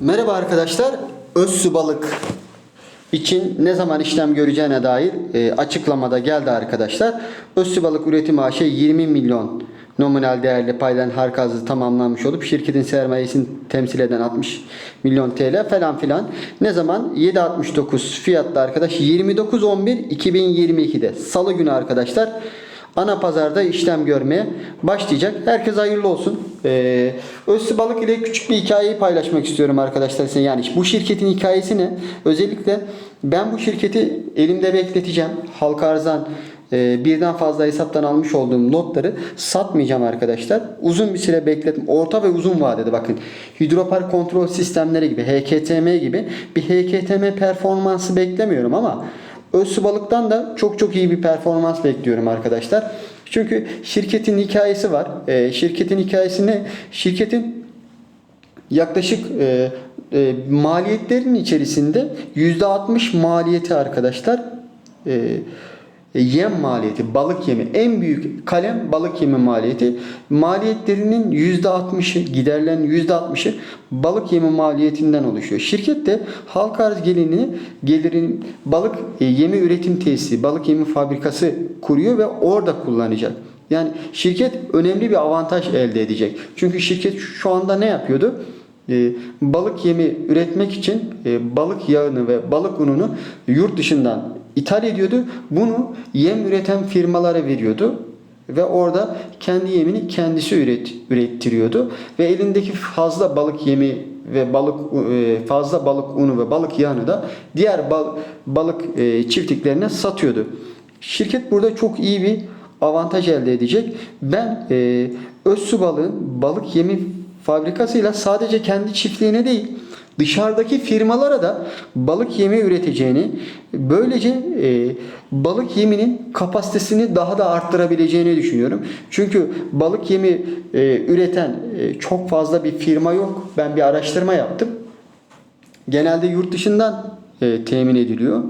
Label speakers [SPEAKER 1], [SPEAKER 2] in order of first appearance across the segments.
[SPEAKER 1] Merhaba arkadaşlar. Özsü balık için ne zaman işlem göreceğine dair e, açıklamada geldi arkadaşlar. Özsü balık üretim AŞ 20 milyon nominal değerli paydan harkazı tamamlanmış olup şirketin sermayesini temsil eden 60 milyon TL falan filan. Ne zaman? 7.69 fiyatlı arkadaş 29.11.2022'de Salı günü arkadaşlar ana pazarda işlem görmeye başlayacak. Herkes hayırlı olsun. Ee, Özsü Balık ile küçük bir hikayeyi paylaşmak istiyorum arkadaşlar size. Yani bu şirketin hikayesi ne? Özellikle ben bu şirketi elimde bekleteceğim. Halka arzdan e, birden fazla hesaptan almış olduğum notları satmayacağım arkadaşlar. Uzun bir süre bekletim. Orta ve uzun vadede bakın. Hidropark kontrol sistemleri gibi, HKTM gibi bir HKTM performansı beklemiyorum ama Özsü Balık'tan da çok çok iyi bir performans bekliyorum arkadaşlar. Çünkü şirketin hikayesi var. Ee, şirketin hikayesi ne? Şirketin yaklaşık e, e, maliyetlerin içerisinde %60 maliyeti arkadaşlar e, e, yem maliyeti, balık yemi. En büyük kalem balık yemi maliyeti. Maliyetlerinin %60'ı, giderlerin %60'ı balık yemi maliyetinden oluşuyor. Şirket de halka arz gelirini, gelirin balık e, yemi üretim tesisi, balık yemi fabrikası kuruyor ve orada kullanacak. Yani şirket önemli bir avantaj elde edecek. Çünkü şirket şu anda ne yapıyordu? E, balık yemi üretmek için e, balık yağını ve balık ununu yurt dışından ithal ediyordu. Bunu yem üreten firmalara veriyordu ve orada kendi yemini kendisi üret, ürettiriyordu ve elindeki fazla balık yemi ve balık e, fazla balık unu ve balık yağını da diğer bal, balık e, çiftliklerine satıyordu. Şirket burada çok iyi bir avantaj elde edecek. Ben e, Özsu balığın balık yemi fabrikasıyla sadece kendi çiftliğine değil dışarıdaki firmalara da balık yemi üreteceğini, böylece e, balık yeminin kapasitesini daha da arttırabileceğini düşünüyorum. Çünkü balık yemi e, üreten e, çok fazla bir firma yok. Ben bir araştırma yaptım. Genelde yurt dışından e, temin ediliyor.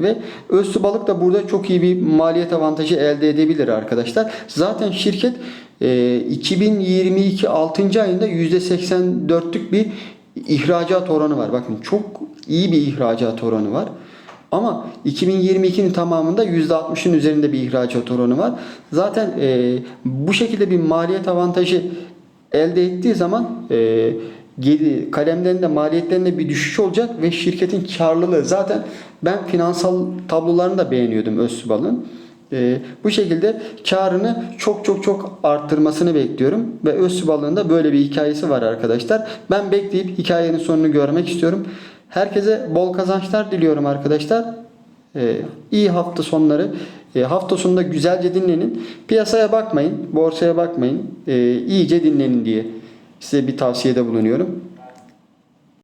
[SPEAKER 1] Ve Özsü Balık da burada çok iyi bir maliyet avantajı elde edebilir arkadaşlar. Zaten şirket e, 2022 6. ayında %84'lük bir ihracat oranı var. Bakın çok iyi bir ihracat oranı var. Ama 2022'nin tamamında %60'ın üzerinde bir ihracat oranı var. Zaten e, bu şekilde bir maliyet avantajı elde ettiği zaman e, kalemlerinde maliyetlerinde bir düşüş olacak ve şirketin karlılığı zaten ben finansal tablolarını da beğeniyordum Özsübal'ın. E, bu şekilde karını çok çok çok arttırmasını bekliyorum ve Özsübal'ın da böyle bir hikayesi var arkadaşlar. Ben bekleyip hikayenin sonunu görmek istiyorum. Herkese bol kazançlar diliyorum arkadaşlar. E, iyi hafta sonları. E, hafta sonunda güzelce dinlenin. Piyasaya bakmayın, borsaya bakmayın. E, iyice dinlenin diye size bir tavsiyede bulunuyorum.